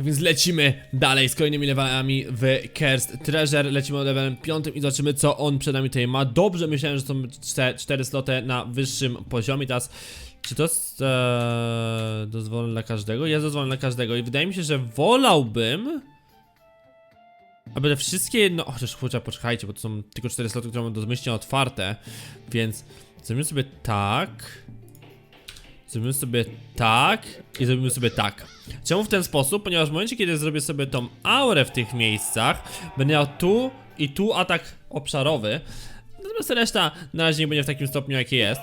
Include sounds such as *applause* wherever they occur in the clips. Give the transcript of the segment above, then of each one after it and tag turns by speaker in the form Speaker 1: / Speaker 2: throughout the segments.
Speaker 1: Więc lecimy dalej z kolejnymi levelami w Cursed Treasure. Lecimy levelem piątym i zobaczymy co on przed nami tutaj ma. Dobrze myślałem, że są czte- cztery sloty na wyższym poziomie. Teraz, czy to jest e, dozwolone dla każdego? Jest dozwolone dla każdego i wydaje mi się, że wolałbym... Aby te wszystkie, no chociaż chociaż poczekajcie, bo to są tylko cztery sloty, które mam domyślnie otwarte, więc zrobimy sobie tak, zrobimy sobie tak i zrobimy sobie tak. Czemu w ten sposób? Ponieważ w momencie, kiedy zrobię sobie tą aurę w tych miejscach, będę miał tu i tu atak obszarowy, natomiast reszta na razie nie będzie w takim stopniu, jaki jest.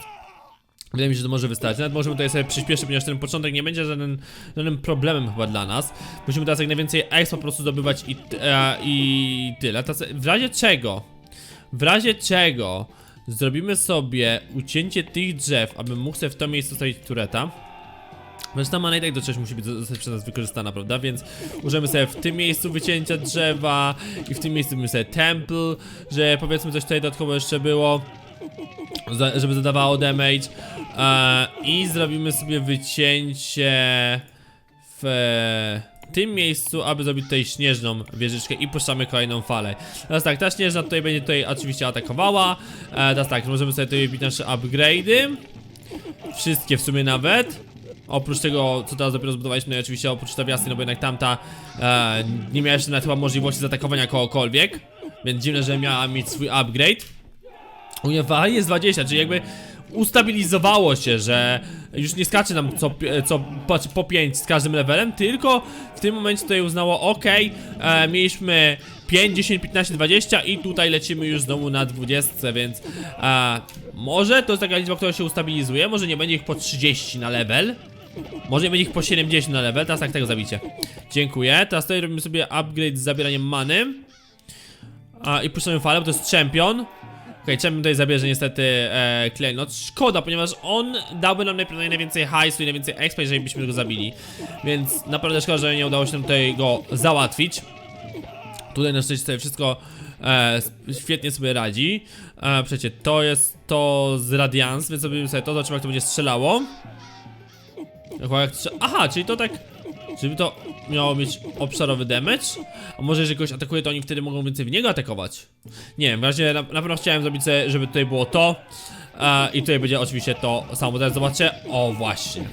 Speaker 1: Wydaje mi się, że to może wystarczyć. Nawet możemy tutaj sobie przyspieszyć, ponieważ ten początek nie będzie żaden, żadnym problemem chyba dla nas. Musimy teraz jak najwięcej X po prostu zdobywać i, e, i tyle. W razie czego? W razie czego zrobimy sobie ucięcie tych drzew, aby mógł sobie w to miejsce stawić tureta. Zresztą mana i tak do czegoś musi być zostać przez nas wykorzystana, prawda? Więc użyjemy sobie w tym miejscu wycięcia drzewa i w tym miejscu zrobimy sobie temple, że powiedzmy coś tutaj dodatkowo jeszcze było żeby zadawało damage e, i zrobimy sobie wycięcie w tym miejscu, aby zrobić tutaj śnieżną wieżyczkę i puszczamy kolejną falę. Teraz tak, ta śnieżna tutaj będzie tutaj oczywiście atakowała. E, teraz tak, możemy sobie tutaj wbić nasze upgrade'y. Wszystkie w sumie nawet. Oprócz tego, co teraz dopiero zbudowaliśmy, no i oczywiście oprócz tawiasy, no bo jednak tamta e, nie miała jeszcze nawet chyba możliwości zaatakowania kogokolwiek. Więc dziwne, że miała mieć swój upgrade. U mnie jest 20, czyli jakby ustabilizowało się, że już nie skacze nam co, co po 5 z każdym levelem, tylko w tym momencie tutaj uznało ok, e, mieliśmy 5, 10, 15, 20 i tutaj lecimy już znowu na 20, więc e, może to jest taka liczba, która się ustabilizuje, może nie będzie ich po 30 na level, może nie będzie ich po 70 na level, teraz tak tego zabicie. Dziękuję, teraz tutaj robimy sobie upgrade z zabieraniem many. A, I puszczamy falę, bo to jest champion. Okej, champion tutaj zabierze niestety e, klejnot. Szkoda, ponieważ on dałby nam najprawdopodobniej najwięcej hajsu i najwięcej expa, jeżeli byśmy go zabili. Więc naprawdę szkoda, że nie udało się nam tutaj go załatwić. Tutaj na szczęście sobie wszystko e, świetnie sobie radzi. E, to jest to z Radiance, więc zrobimy sobie to, zobaczymy jak to będzie strzelało. Aha, czyli to tak... Żeby to miało mieć obszarowy damage? A może jeżeli kogoś atakuje, to oni wtedy mogą więcej w niego atakować? Nie wiem, w razie na, na pewno chciałem zrobić sobie, żeby tutaj było to. E, I tutaj będzie oczywiście to samo, teraz zobaczę. O właśnie.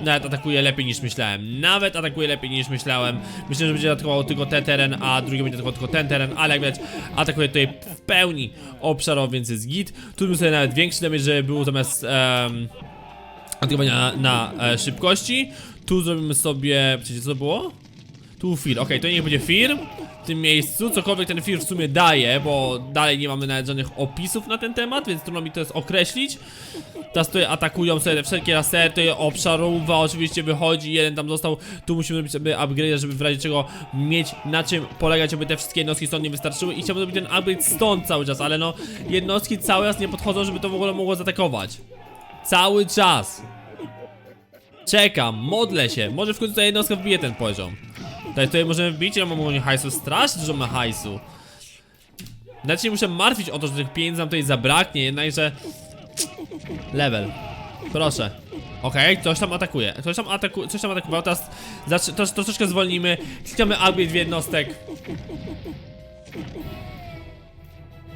Speaker 1: Nawet atakuje lepiej niż myślałem. Nawet atakuje lepiej niż myślałem. Myślę, że będzie atakował tylko ten teren, a drugi będzie atakował tylko ten teren Ale jak widać, atakuje tutaj w pełni obszarowo, więc jest git. Tu bym sobie nawet większy damage, żeby był zamiast atakowania na, na e, szybkości. Tu zrobimy sobie. Wiecie co było? Tu Fear. Okej, to niech będzie Fear w tym miejscu. Cokolwiek ten Fear w sumie daje, bo dalej nie mamy nawet żadnych opisów na ten temat, więc trudno mi to jest określić. Teraz tutaj atakują sobie te wszelkie lasery, tutaj obszarowa oczywiście wychodzi, jeden tam został. Tu musimy zrobić sobie upgrade, żeby w razie czego mieć na czym polegać, aby te wszystkie jednostki stąd nie wystarczyły. I chciałbym zrobić ten upgrade stąd cały czas, ale no jednostki cały czas nie podchodzą, żeby to w ogóle mogło zaatakować. Cały czas. Czekam, modlę się. Może w końcu ta jednostka wbije ten poziom. Tutaj, tutaj możemy wbić, ja mam ogólnie hajsu. Strasznie dużo ma hajsu. Nie muszę martwić o to, że tych pieniędzy nam tutaj zabraknie, jednakże... Level. Proszę. Okej, ktoś tam atakuje. Ktoś tam atakuje, coś tam atakował, teraz zacz- trosz, troszeczkę zwolnimy. Klikamy upgrade w jednostek.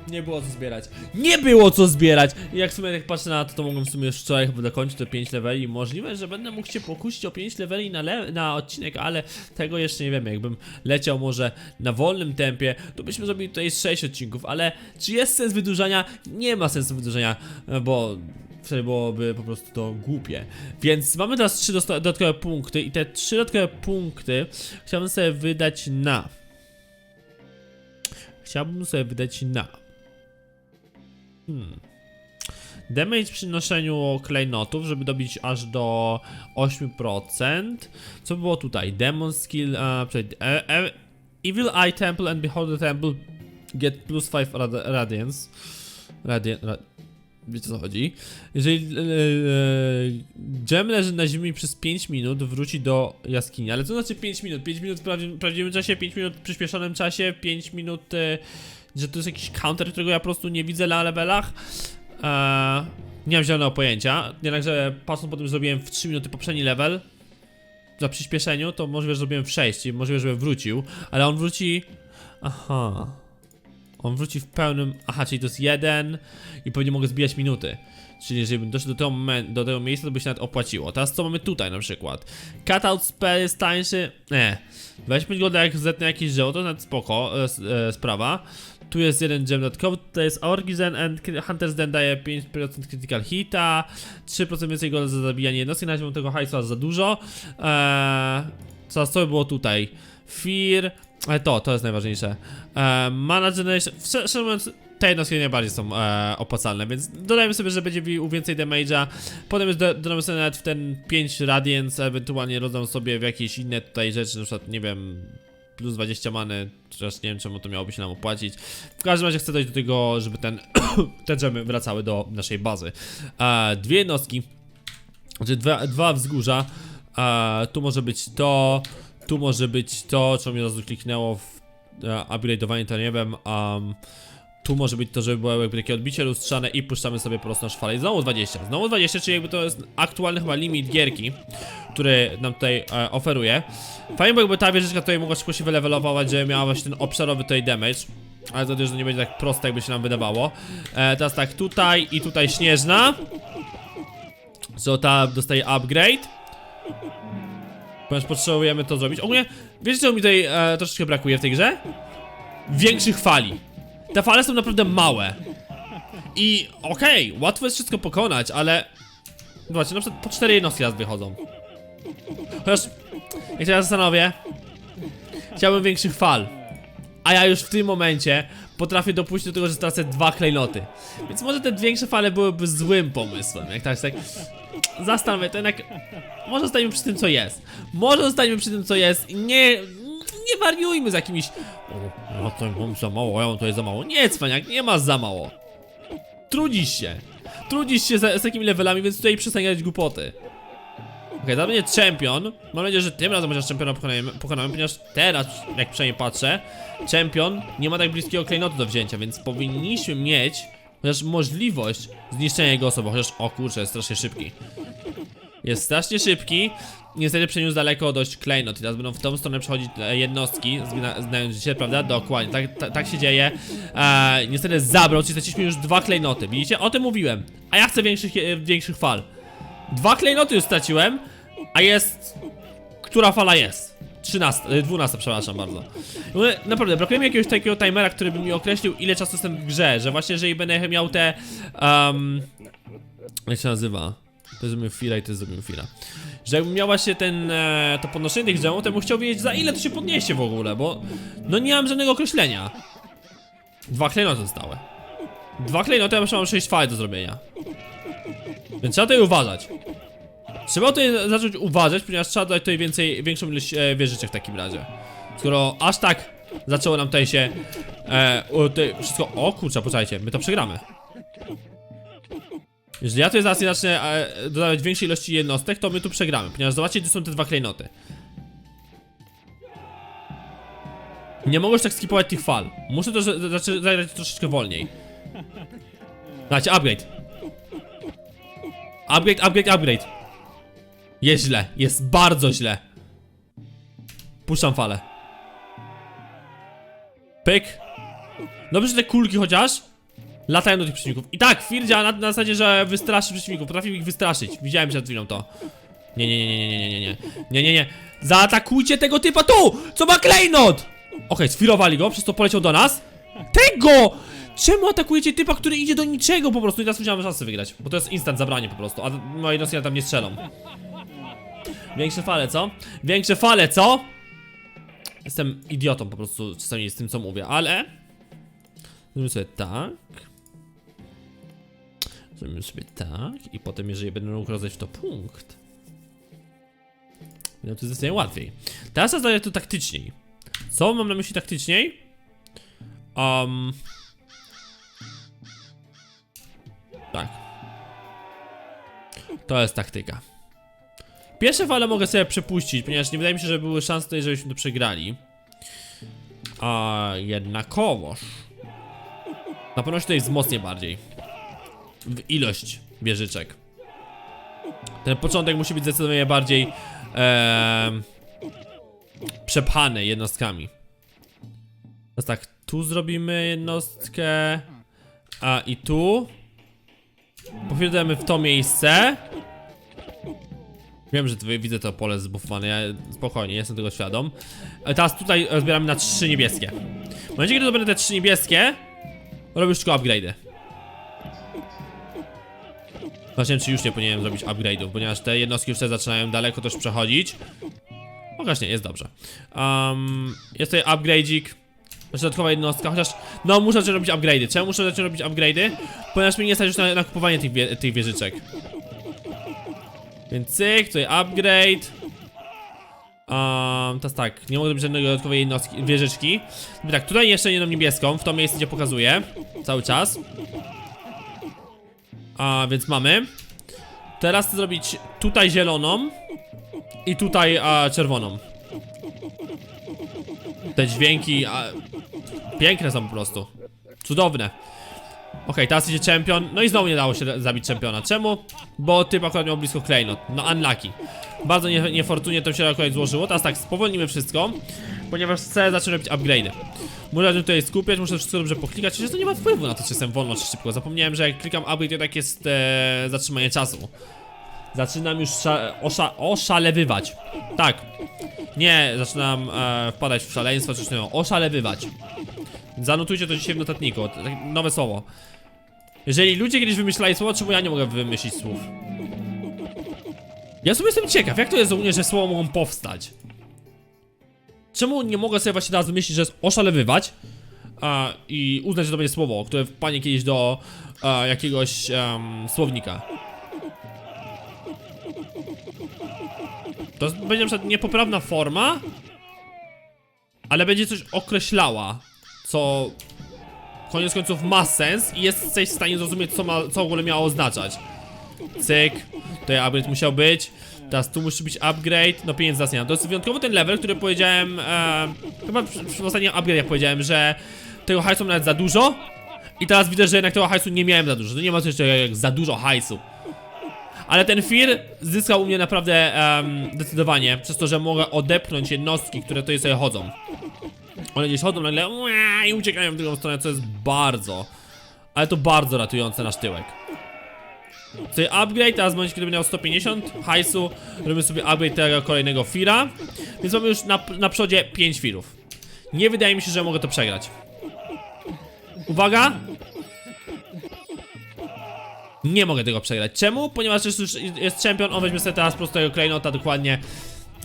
Speaker 1: Nie było co zbierać. Nie było co zbierać! I jak w sumie tak patrzę na to, to mogłem w sumie już wczoraj chyba dokończyć te 5 leveli. Możliwe, że będę mógł się pokusić o 5 leveli na, le na odcinek, ale tego jeszcze nie wiemy. Jakbym leciał może na wolnym tempie, to byśmy zrobili tutaj 6 odcinków, ale czy jest sens wydłużania? Nie ma sensu wydłużania, bo wtedy byłoby po prostu to głupie. Więc mamy teraz 3 dodatkowe punkty i te 3 dodatkowe punkty chciałbym sobie wydać na... Chciałbym sobie wydać na... Hmm. Damage przy noszeniu klejnotów, żeby dobić aż do 8%. Co było tutaj? Demon skill, uh, Evil Eye Temple and Beholder Temple get plus 5 rad radiance. Radian, ra wiecie co chodzi. Jeżeli e, e, gem leży na ziemi przez 5 minut, wróci do jaskini. Ale co znaczy 5 minut? 5 minut w prawdziwym, czasie, 5 minut w przyspieszonym czasie, 5 minut... E, że to jest jakiś counter, którego ja po prostu nie widzę na levelach. Eee, nie mam zielonego pojęcia. Jednakże patrząc po tym, że zrobiłem w 3 minuty poprzedni level. na przyspieszeniu, to możliwe, że zrobiłem w 6 i możliwe, żeby wrócił, ale on wróci... Aha... On wróci w pełnym... Aha, czyli to jest jeden i pewnie mogę zbijać minuty. Czyli jeżeli bym doszedł do tego, momen- do tego miejsca, to by się nawet opłaciło. Teraz co mamy tutaj na przykład? Cutout spell jest tańszy... Nie. 25 gold jak zetnę jakieś drzewo, to nawet spoko e, e, sprawa. Tu jest jeden gem dodatkowy, to jest Orgizen and Hunter's Den daje 5% critical hita, 3% więcej golda za zabijanie jednostki, nawet mam tego hajsu za dużo. Eee, co, co by było tutaj? Fear, ale to, to jest najważniejsze. Eee, mana generation, te jednostki najbardziej są e, opłacalne, więc dodajmy sobie, że będzie bił więcej damage'a. Potem już do- dodamy sobie nawet w ten 5 Radiance, ewentualnie rozdam sobie w jakieś inne tutaj rzeczy, na przykład, nie wiem, plus 20 many, chociaż nie wiem czemu to miałoby się nam opłacić. W każdym razie chcę dojść do tego, żeby ten, *coughs* te dżemy wracały do naszej bazy. E, dwie jednostki, znaczy dwa, dwa wzgórza, e, tu może być to, tu może być to, co mi od razu kliknęło w e, upgrade'owanie wiem, um, tu może być to, żeby było jakby takie odbicie lustrzane i puszczamy sobie po prostu nasz falę. I znowu 20. Znowu 20, czyli jakby to jest aktualny chyba limit gierki, który nam tutaj e, oferuje. Fajnie by jakby ta wieżyczka tutaj mogła szybko się wylewelować, żeby miała właśnie ten obszarowy tutaj damage. Ale to też nie będzie tak proste, jakby się nam wydawało. E, teraz tak, tutaj i tutaj śnieżna. Co ta dostaje upgrade. Ponieważ potrzebujemy to zrobić. Ogólnie, wiecie co mi tutaj e, troszeczkę brakuje w tej grze? Większych fali. Te fale są naprawdę małe. I okej, łatwo jest wszystko pokonać, ale... Zobaczcie, na przykład po cztery jednostki raz wychodzą. Chociaż, jak się ja zastanowię, chciałbym większych fal. A ja już w tym momencie potrafię dopuścić do tego, że stracę dwa klejnoty. Więc może te większe fale byłyby złym pomysłem. Jak tak, tak zastanawiam, to jednak może zostańmy przy tym, co jest. Może zostańmy przy tym, co jest. i Nie, nie wariujmy z jakimiś. O, ja to mam za mało, ja mam tutaj za mało. Nie, cwaniak, nie masz za mało. Trudzisz się. Trudzisz się z, z takimi levelami, więc tutaj przestań gadać głupoty. Okej, okay, będzie champion. Mam nadzieję, że tym razem chociaż czempiona pokonamy, pokonamy, ponieważ teraz, jak przynajmniej patrzę, champion nie ma tak bliskiego klejnotu do wzięcia, więc powinniśmy mieć chociaż możliwość zniszczenia jego osoby. Chociaż, o kurczę, jest strasznie szybki. Jest strasznie szybki. Niestety przeniósł daleko dość klejnot i teraz będą w tą stronę przechodzić e, jednostki, znając się, prawda? Dokładnie, tak, tak, tak się dzieje. E, niestety zabrał, czyli straciliśmy już dwa klejnoty. Widzicie? O tym mówiłem. A ja chcę większych, e, większych fal. Dwa klejnoty już straciłem, a jest... Która fala jest? 13, e, 12, przepraszam bardzo. Ogóle, Naprawdę, brakuje mi jakiegoś takiego timera, który by mi określił, ile czasu jestem w grze, że właśnie jeżeli będę miał te... Um, jak się nazywa? To zrobimy chwilę i to zrobimy chwilę. Że jakbym miał właśnie ten, e, to podnoszenie tych drzewów, to bym chciał wiedzieć za ile to się podniesie w ogóle, bo no nie mam żadnego określenia. Dwa klejnoty zostały. Dwa klejnoty, a ja mam 6 fal do zrobienia. Więc trzeba tutaj uważać. Trzeba tutaj zacząć uważać, ponieważ trzeba dać tutaj więcej, większą ilość e, wieżyczek w takim razie. Skoro aż tak zaczęło nam tutaj się e, tutaj wszystko... O kurczę, poczekajcie, my to przegramy. Jeżeli ja tutaj zaraz nie zacznę e, dodawać większej ilości jednostek, to my tu przegramy, ponieważ zobaczcie, gdzie są te dwa klejnoty. Nie mogę już tak skipować tych fal. Muszę to że- znaczy, zagrać troszeczkę wolniej. Znacie, upgrade. Upgrade, upgrade, upgrade. Jest źle, jest bardzo źle. Puszczam falę. Pyk. Dobrze, że te kulki chociaż Latają do tych przeciwników. I tak, Fir działa na, na zasadzie, że wystraszy przeciwników. Potrafił ich wystraszyć. Widziałem przed chwilą to. Nie, nie, nie, nie, nie, nie, nie. Nie, nie, nie. Zaatakujcie tego typa tu! Co ma klejnot! Okej, okay, sfirowali go, przez to poleciał do nas. Tego! Czemu atakujecie typa, który idzie do niczego po prostu? I teraz musiałem szansę wygrać, bo to jest instant zabranie po prostu, a moi Rosjanie tam nie strzelą. Większe fale, co? Większe fale, co? Jestem idiotą po prostu, czasami z tym, co mówię, ale... Zrobimy sobie tak... Zrobimy sobie tak i potem, jeżeli będę mógł rozdać to punkt... No to zdecydowanie łatwiej. Teraz zadaję to taktyczniej. Co mam na myśli taktyczniej? Um... Tak. To jest taktyka. Pierwsze fale mogę sobie przepuścić, ponieważ nie wydaje mi się, że były szanse tutaj, żebyśmy to przegrali. A jednakowoż. Na pewno się tutaj wzmocnię bardziej. W ilość wieżyczek. Ten początek musi być zdecydowanie bardziej em, przepchane jednostkami. Teraz tak, tu zrobimy jednostkę, a i tu. Po chwili dajemy w to miejsce. Wiem, że tu widzę to pole zbufowane, ja spokojnie, jestem tego świadom. Ale teraz tutaj zbieramy na trzy niebieskie. W momencie, kiedy dobędę te trzy niebieskie, robię już tylko upgrade'y. Właśnie, czy już nie powinienem zrobić upgrade'ów, ponieważ te jednostki już te zaczynają daleko też przechodzić. O, właśnie, jest dobrze. Um, jest tutaj upgrade'ik. Znaczy dodatkowa jednostka, chociaż no muszę zacząć robić upgrade'y. Czemu muszę zacząć robić upgrade'y? Ponieważ mi nie stać już na, na kupowanie tych, wie, tych wieżyczek. Więc cyk, tutaj upgrade. Um, teraz tak, nie mogę zrobić żadnego dodatkowej jednostki, wieżyczki. Tak, tutaj jeszcze jedną niebieską, w to miejsce gdzie pokazuję. Cały czas. A więc mamy. Teraz chcę zrobić tutaj zieloną i tutaj a, czerwoną. Te dźwięki a, piękne są po prostu. Cudowne. Okej, teraz idzie czempion. No i znowu nie dało się zabić czempiona. Czemu? Bo typ akurat miał blisko klejnot. No unlucky. Bardzo nie, niefortunnie to się akurat złożyło. Teraz tak, spowolnimy wszystko. Ponieważ chcę zacząć robić upgrade'y. Muszę się tutaj skupiać, muszę wszystko dobrze poklikać. Przecież to nie ma wpływu na to, czy jestem wolno, czy szybko. Zapomniałem, że jak klikam upgrade, to tak jest e, zatrzymanie czasu. Zaczynam już sza, osza, oszalewywać. Tak. Nie, zaczynam e, wpadać w szaleństwo, czy. Oszalewywać. Zanotujcie to dzisiaj w notatniku. takie Nowe słowo. Jeżeli ludzie kiedyś wymyślali słowo, czemu ja nie mogę wymyślić słów? Ja sobie jestem ciekaw, jak to jest ogólnie, że słowa mogą powstać? Czemu nie mogę sobie właśnie teraz wymyślić, że jest oszalewywać a, i uznać, że to będzie słowo, które wpadnie kiedyś do a, jakiegoś słownika? To będzie na przykład niepoprawna forma, ale będzie coś określała, co koniec końców ma sens i jesteś w stanie zrozumieć, co, ma, co w ogóle miało oznaczać. Cyk, tutaj upgrade musiał być. Teraz tu musi być upgrade, no pieniędzy nas nie mam. To jest wyjątkowo ten level, który powiedziałem, e, chyba przy, przy ostatnim upgrade jak powiedziałem, że tego hajsu nawet za dużo. I teraz widzę, że jednak tego hajsu nie miałem za dużo. To nie ma coś takiego jak za dużo hajsu. Ale ten Fear zyskał u mnie naprawdę em, zdecydowanie, przez to, że mogę odepchnąć jednostki, które tutaj sobie chodzą. One gdzieś chodzą nagle i uciekają w drugą stronę, co jest bardzo, ale to bardzo ratujące nasz tyłek. Tutaj upgrade, teraz w momencie, kiedy miał 150 hajsu, robimy sobie upgrade tego kolejnego Fira. Więc mamy już na, na przodzie 5 Firów. Nie wydaje mi się, że mogę to przegrać. Uwaga! Nie mogę tego przegrać. Czemu? Ponieważ jest już jest champion, on weźmie sobie teraz po prostu tego klejnota dokładnie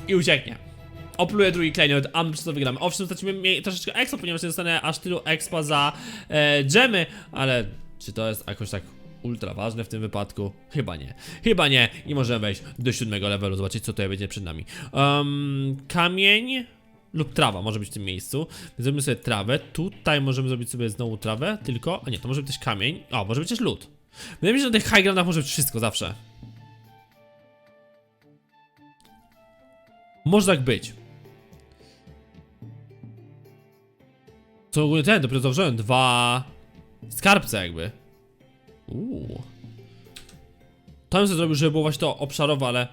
Speaker 1: i ucieknie. Opluję drugi klejnot, a my przez to wygramy. Owszem, stracimy troszeczkę expa, ponieważ nie dostanę aż tylu expa za e, dżemy, ale czy to jest jakoś tak ultra ważne w tym wypadku? Chyba nie. Chyba nie i możemy wejść do siódmego levelu, zobaczyć co tutaj będzie przed nami. Um, kamień lub trawa może być w tym miejscu. Zrobimy sobie trawę. Tutaj możemy zrobić sobie znowu trawę, tylko... A nie, to może być też kamień. O, może być też lód. Wydaje mi się, że na tych high groundach może być wszystko zawsze. Może tak być. Co ten, dopiero założyłem dwa skarbce jakby. Uuu. To bym sobie zrobił, żeby było właśnie to obszarowe, ale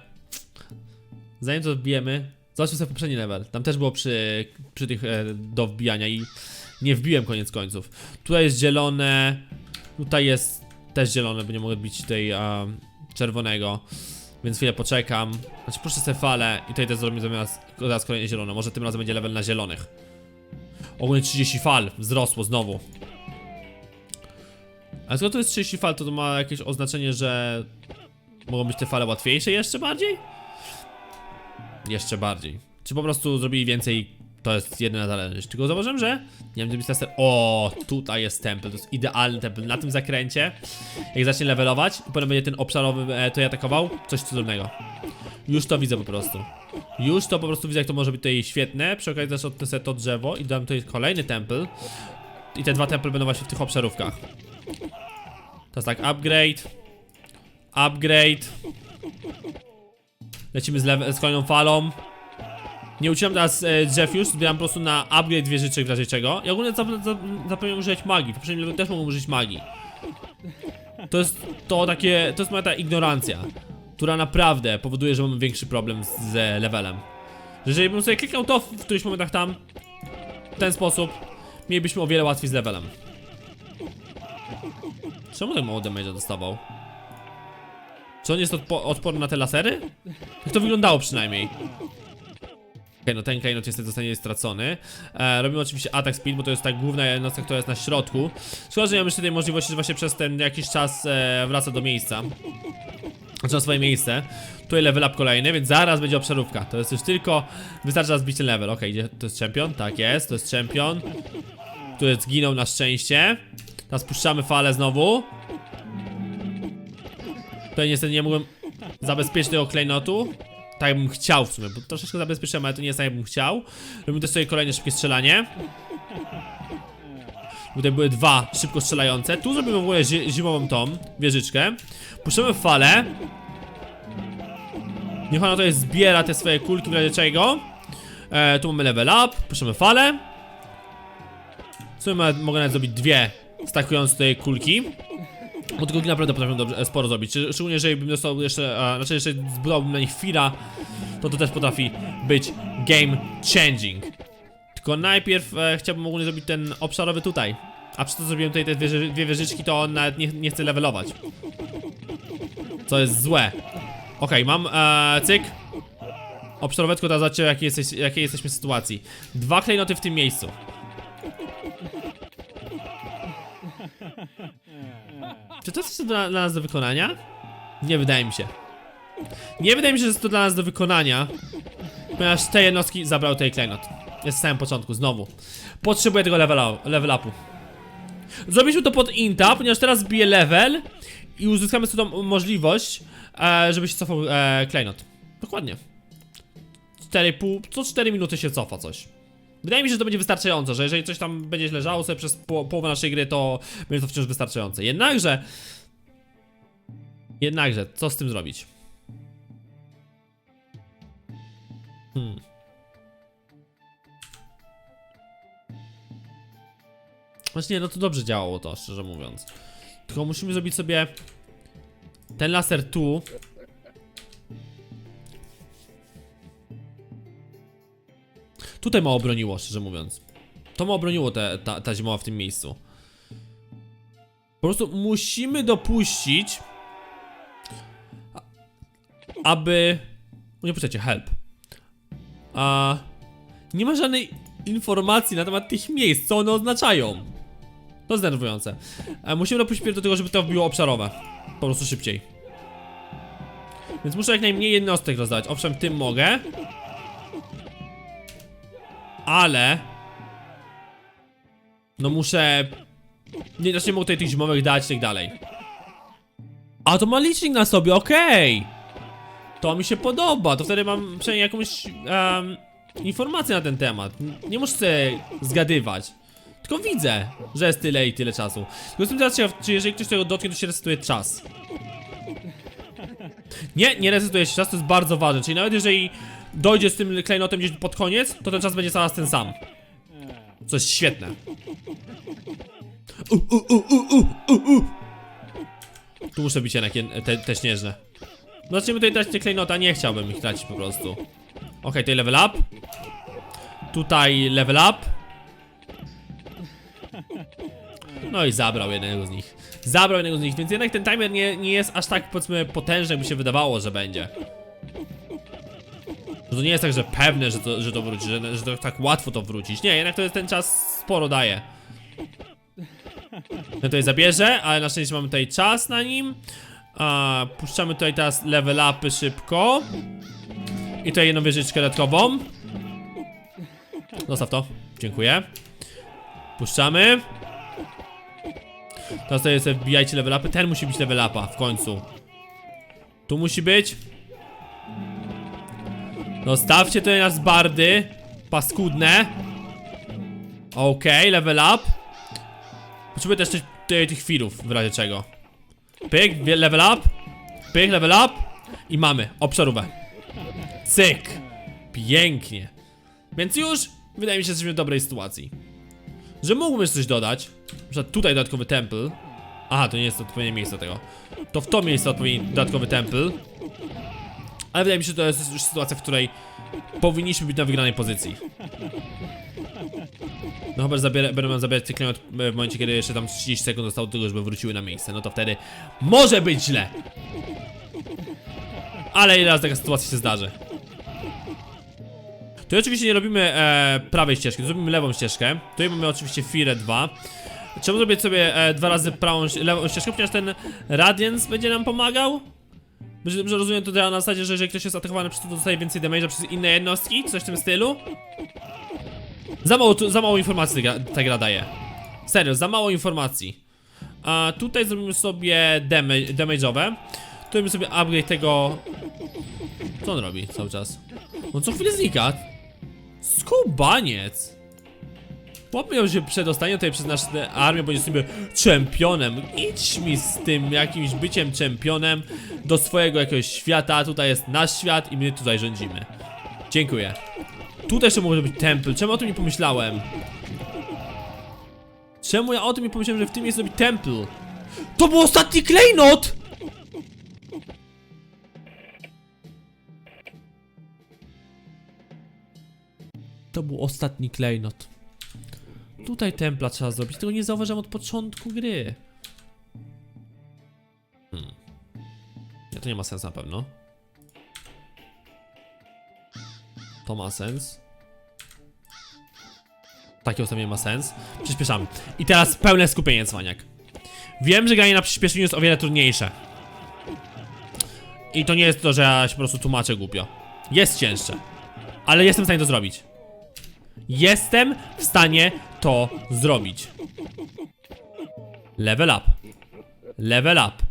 Speaker 1: zanim to wbijemy, zobaczmy sobie poprzedni level. Tam też było przy, przy tych e, do wbijania i nie wbiłem koniec końców. Tutaj jest zielone, tutaj jest też zielone, bo nie mogę bić tej czerwonego. Więc chwilę poczekam. Znaczy puszczę sobie falę i tutaj też zrobimy zamiast zaraz kolejne zielone. Może tym razem będzie level na zielonych. Ogólnie 30 fal wzrosło znowu. A skoro to jest 30 fal, to to ma jakieś oznaczenie, że mogą być te fale łatwiejsze jeszcze bardziej? Jeszcze bardziej. Czy po prostu zrobili więcej, to jest jedyna zależność. Tylko zauważyłem, że nie wiem, gdzie jest laser. O, tutaj jest temple, to jest idealny temple. Na tym zakręcie, jak zacznie levelować, i potem będzie ten obszarowy e, to atakował, coś cudownego. Już to widzę po prostu. Już to po prostu widzę, jak to może być tutaj świetne. Przy okazji też sobie to drzewo i dam tutaj kolejny temple. I te dwa temple będą właśnie w tych obszarówkach. Teraz tak, upgrade. Upgrade. Lecimy z, z kolejną falą. Nie ucinam teraz e, drzew już, zbieram po prostu na upgrade wieżyczek w razie czego. I ogólnie zap zap zapomniałem użyć magii. W poprzednim levelu też mogłem użyć magii. To jest to takie, to jest moja ta ignorancja. Która naprawdę powoduje, że mamy większy problem z, z levelem. Że jeżeli bym sobie kliknął to w którychś momentach tam, w ten sposób, mielibyśmy o wiele łatwiej z levelem. Czemu tak mało damage'a dostawał? Czy on jest odpo odporny na te lasery? Tak to wyglądało przynajmniej. Okej, no ten klejnot niestety zostanie stracony. E, robimy oczywiście atak speed, bo to jest ta główna jednostka, która jest na środku. Szkoda, że nie mamy jeszcze tej możliwości, że właśnie przez ten jakiś czas e, wraca do miejsca. Znaczy na swoje miejsce. Tutaj level up kolejny, więc zaraz będzie obszarówka. To jest już tylko, wystarczy raz ten level. Okej, gdzie to jest champion? Tak jest, to jest champion. Tu jest zginął na szczęście. Teraz puszczamy falę znowu. Tutaj niestety nie mogłem zabezpieczyć tego klejnotu. Tak jakbym chciał w sumie, bo troszeczkę zabezpieczyłem, ale to nie jest tak jakbym chciał. Robimy też sobie kolejne szybkie strzelanie. Tutaj były dwa szybko strzelające. Tu zrobimy w ogóle zi zimową tą wieżyczkę. Puszczamy falę. Niech ona tutaj zbiera te swoje kulki w razie czego. E, tu mamy level up, puszczamy falę. Ma- mogę nawet zrobić dwie, stakując tutaj kulki. Bo kulki naprawdę potrafią dobrze, e, sporo zrobić. Szczególnie jeżeli bym dostał jeszcze, a, znaczy jeszcze zbudowałbym na nich chwila, to to też potrafi być game changing. Tylko najpierw e, chciałbym ogólnie zrobić ten obszarowy tutaj. A przez to zrobiłem tutaj te dwie, dwie wieżyczki, to on nawet nie, nie chce levelować. Co jest złe. Okej, mam e, cyk. Obszarowe, tylko teraz zobaczcie jakiej, jesteś, jakiej jesteśmy sytuacji. Dwa klejnoty w tym miejscu. Czy to jest coś dla, dla nas do wykonania? Nie wydaje mi się. Nie wydaje mi się, że jest to dla nas do wykonania. Ponieważ te jednostki zabrał tej klejnot. Jest w samym początku, znowu. Potrzebuję tego level, level upu. Zrobiliśmy to pod Inta, ponieważ teraz bije level i uzyskamy sobie tą możliwość, e, żeby się cofał e, klejnot. Dokładnie. 4,5, co 4 minuty się cofa coś. Wydaje mi się, że to będzie wystarczająco, że jeżeli coś tam będzie leżało sobie przez po, połowę naszej gry, to będzie to wciąż wystarczające. Jednakże... Jednakże, co z tym zrobić? Hmm. Właśnie, no to dobrze działało to, szczerze mówiąc. Tylko musimy zrobić sobie ten laser tu. Tutaj mało broniło, szczerze mówiąc. To mało broniło te, ta, ta zimowa w tym miejscu. Po prostu musimy dopuścić, aby... Nie, poczekajcie, help. A... Nie ma żadnej informacji na temat tych miejsc, co one oznaczają. To jest denerwujące. E, musimy dopuścić do tego, żeby to wbiło obszarowe. Po prostu szybciej. Więc muszę jak najmniej jednostek rozdać. Owszem, tym mogę. Ale... No muszę... Nie, znaczy nie mogę tutaj tych zimowych dać i tak dalej. A to ma licznik na sobie, okej! To mi się podoba, to wtedy mam przynajmniej jakąś em, informację na ten temat. Nie muszę zgadywać. Tylko widzę, że jest tyle i tyle czasu. Tylko jestem teraz ciekaw, czy jeżeli ktoś tego dotknie, to się resetuje czas. Nie, nie resetuje się czas, to jest bardzo ważne. Czyli nawet jeżeli dojdzie z tym klejnotem gdzieś pod koniec, to ten czas będzie cały ten sam. Co jest świetne. U, u, u, u, u, u. Tu muszę bić jednak jed- te, te śnieżne. No tutaj tracić te klejnota, nie chciałbym ich tracić po prostu. Okej, tutaj level up. Tutaj level up. No i zabrał jednego z nich. Zabrał jednego z nich, więc jednak ten timer nie, nie jest aż tak powiedzmy potężny, jakby się wydawało, że będzie. Że to nie jest tak, że pewne, że to, że to wróci, że, że to tak łatwo to wrócić. Nie, jednak to jest ten czas sporo daje. Ja tutaj zabierze, ale na szczęście mamy tutaj czas na nim. A, puszczamy tutaj teraz level upy szybko. I tutaj jedną wieżyczkę dodatkową. Zostaw to. Dziękuję. Puszczamy. Teraz tutaj sobie wbijajcie level upy. Ten musi być level upa w końcu. Tu musi być. Zostawcie tutaj nas bardy. Paskudne. Okej, level up. Potrzebuję też tych, tych, chwilów, w razie czego. Pyk, level up. Pyk, level up. I mamy obszarówę. Cyk. Pięknie. Więc już wydaje mi się, że jesteśmy w dobrej sytuacji. Że mógłbym jeszcze coś dodać. Na przykład tutaj dodatkowy temple. Aha, to nie jest odpowiednie miejsce tego. To w to miejsce odpowiedni dodatkowy temple. Ale wydaje mi się, że to jest już sytuacja, w której powinniśmy być na wygranej pozycji. No chyba, że nam zabierać te klejnot w momencie, kiedy jeszcze tam 30 sekund zostało do tego, żeby wróciły na miejsce. No to wtedy może być źle. Ale ile razy taka sytuacja się zdarzy. Tu oczywiście nie robimy e, prawej ścieżki, zrobimy lewą ścieżkę. Tutaj mamy oczywiście Fire 2. Trzeba zrobić sobie e, dwa razy prawą, lewą ścieżkę, ponieważ ten Radiance będzie nam pomagał. Dobrze rozumiem to działa na zasadzie, że jeżeli ktoś jest atakowany przez to, to dostaje więcej damage'a przez inne jednostki, coś w tym stylu. Za mało, tu, za mało informacji ta gra daje. Serio, za mało informacji. A tutaj zrobimy sobie damage, damage'owe. Tu robimy sobie upgrade tego... Co on robi cały czas? On co chwilę znika. Skubaniec. Chłop miał się przedostanie tutaj przez naszą armię, jest sobie czempionem. Idź mi z tym jakimś byciem czempionem do swojego jakiegoś świata. Tutaj jest nasz świat i my tutaj rządzimy. Dziękuję. Tutaj jeszcze może być temple. Czemu o tym nie pomyślałem? Czemu ja o tym nie pomyślałem, że w tym jest robić temple? To był ostatni klejnot! Ostatni klejnot. Tutaj templa trzeba zrobić, tego nie zauważyłem od początku gry. Hmm. Nie, to nie ma sensu na pewno. To ma sens. Takie ustawienie ma sens. Przyspieszamy. I teraz pełne skupienie, cwaniak. Wiem, że granie na przyspieszeniu jest o wiele trudniejsze. I to nie jest to, że ja się po prostu tłumaczę głupio. Jest cięższe. Ale jestem w stanie to zrobić. Jestem w stanie to zrobić. Level up. Level up.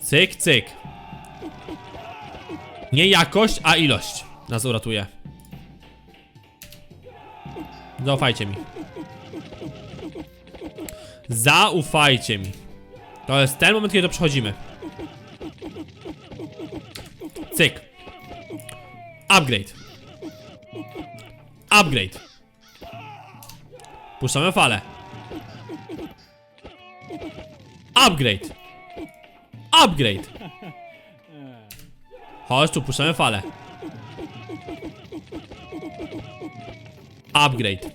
Speaker 1: Cyk, cyk. Nie jakość, a ilość nas uratuje. Zaufajcie mi. Zaufajcie mi. To jest ten moment, kiedy to przechodzimy. Cyk. Upgrade. Upgrade. Puszczamy falę. Upgrade. Upgrade. Chodź tu, puszczamy falę. Upgrade.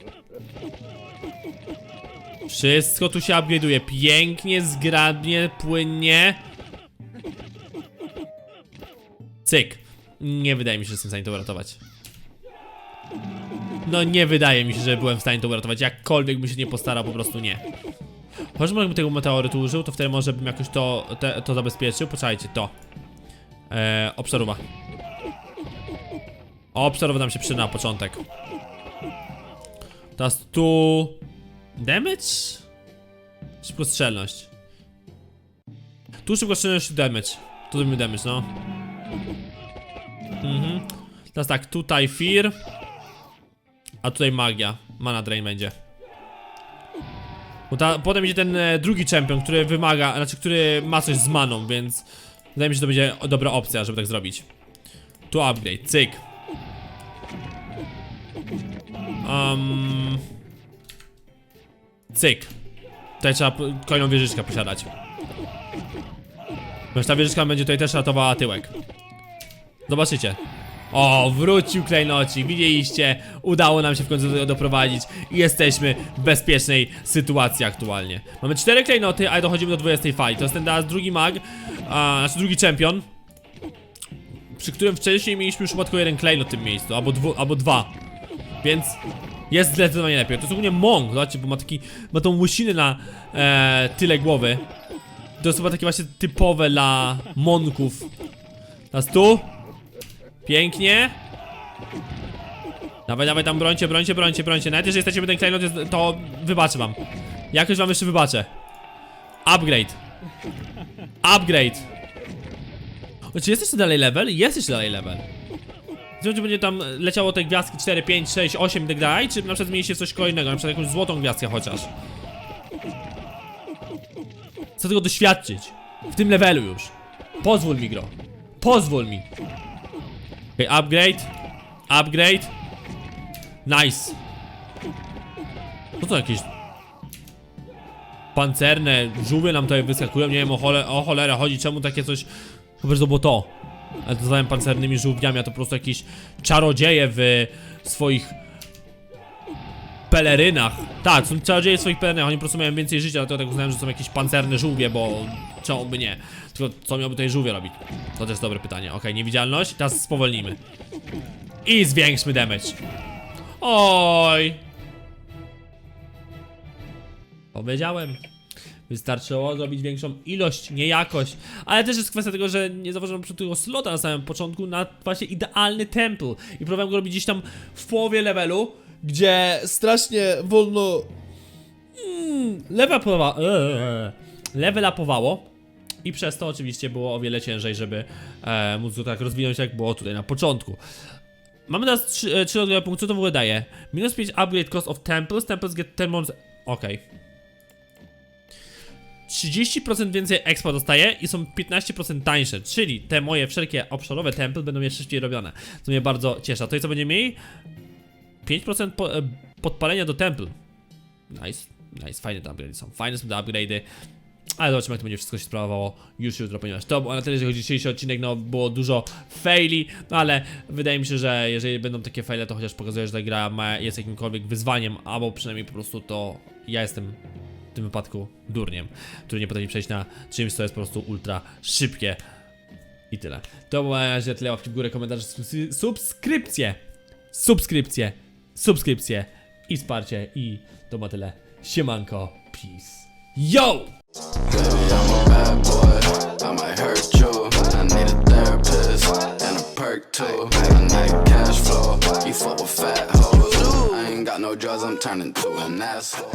Speaker 1: Wszystko tu się upgrade'uje. Pięknie, zgrabnie, płynnie. Cyk. Nie wydaje mi się, że jestem w stanie to uratować. No nie wydaje mi się, że byłem w stanie to uratować. Jakkolwiek bym się nie postarał, po prostu nie. Chociaż bym tego meteorytu użył, to wtedy może bym jakoś to, te, to zabezpieczył. Poczekajcie, to. Eee, obszarowa. Nam się przyda na początek. Teraz tu... Damage? Szybkostrzelność. Tu szybkostrzelność damage. Tu zrobimy damage, no. Mhm. Teraz tak, tutaj Fear. A tutaj magia. Mana drain będzie. Bo ta, potem będzie ten e, drugi champion, który wymaga, znaczy który ma coś z maną, więc wydaje mi się, że to będzie dobra opcja, żeby tak zrobić. Tu upgrade, cyk. Um, cyk. Tutaj trzeba kolejną wieżyczkę posiadać. Bo ta wieżyczka będzie tutaj też ratowała tyłek. Zobaczycie. O, wrócił klejnocik, widzieliście, udało nam się w końcu do tego doprowadzić i jesteśmy w bezpiecznej sytuacji aktualnie. Mamy cztery klejnoty, a dochodzimy do 20 fali. To jest ten teraz drugi mag, a, znaczy drugi champion, przy którym wcześniej mieliśmy już przypadku jeden klejnot w tym miejscu, albo, dwu, albo dwa. Więc jest zdecydowanie lepiej. To jest ogólnie Mong, zobaczcie, bo ma taki, ma tą łysinę na e, tyle głowy. To jest chyba takie właśnie typowe dla Monków. Teraz tu. Pięknie. Dawaj, dawaj tam brońcie, brońcie, brońcie, brońcie. Nawet jeżeli jesteście ten klejnot, to wybaczę wam. Jakoś wam jeszcze wybaczę. Upgrade. Upgrade. O, czy jest jeszcze dalej level? Jest jeszcze dalej level. Czy będzie tam leciało te gwiazdki 4, 5, 6, 8 i tak dalej? Czy na przykład zmieniliście coś kolejnego, na przykład jakąś złotą gwiazdkę chociaż? Chcę tego doświadczyć. W tym levelu już. Pozwól mi, gro. Pozwól mi. Okej, upgrade. Upgrade. Nice. Co to jakieś... pancerne żółwie nam tutaj wyskakują, nie wiem o, chole, o cholerę chodzi, czemu takie coś... Chyba, że to było to. Ale to nazywałem pancernymi żółwiami, a to po prostu jakieś czarodzieje w swoich pelerynach. Tak, są czarodzieje w swoich pelerynach, oni po prostu mają więcej życia, dlatego tak uznałem, że są jakieś pancerne żółwie, bo czemu by nie? Tylko co miałby tutaj żółwie robić? To też dobre pytanie. Okej, niewidzialność, teraz spowolnimy. I zwiększmy damage. Oj! Powiedziałem. Wystarczyło zrobić większą ilość, nie jakość. Ale też jest kwestia tego, że nie zauważyłem przy tego slota na samym początku na właśnie idealny temple. I próbowałem go robić gdzieś tam w połowie levelu, gdzie strasznie wolno. Mm, level upowa- eee, level upowało. I przez to oczywiście było o wiele ciężej, żeby e, móc go tak rozwinąć, jak było tutaj na początku. Mamy teraz 3 e, trzy dodatkowe punkty, co to w ogóle daje? Minus 5 upgrade cost of temples, temples get 10 more... Okej. 30% więcej expa dostaję i są 15% tańsze, czyli te moje wszelkie obszarowe temple będą jeszcze szybciej robione, co mnie bardzo cieszy. A to i co będzie mieli? 5% po, e, podpalenia do temple. Nice, nice, fajne te upgrade są, fajne są te upgrade'y. Ale zobaczymy jak to będzie wszystko się sprawowało już jutro, ponieważ to było na tyle, jeżeli chodzi o dzisiejszy odcinek, no było dużo faili, no ale wydaje mi się, że jeżeli będą takie faile, to chociaż pokazuje, że ta gra ma, jest jakimkolwiek wyzwaniem, albo przynajmniej po prostu to ja jestem w tym wypadku durniem, który nie potrafi przejść na czymś, co jest po prostu ultra szybkie. I tyle. To było na razie tyle, łapki w górę, komentarze, subskrypcje, subskrypcje, subskrypcje i wsparcie i to ma tyle. Siemanko, peace. Yo!
Speaker 2: Baby, I'm a bad boy. I might hurt you. I need a therapist and a perk too. I need cash flow. You fuck with fat hoes. I ain't got no drugs. I'm turning to an asshole.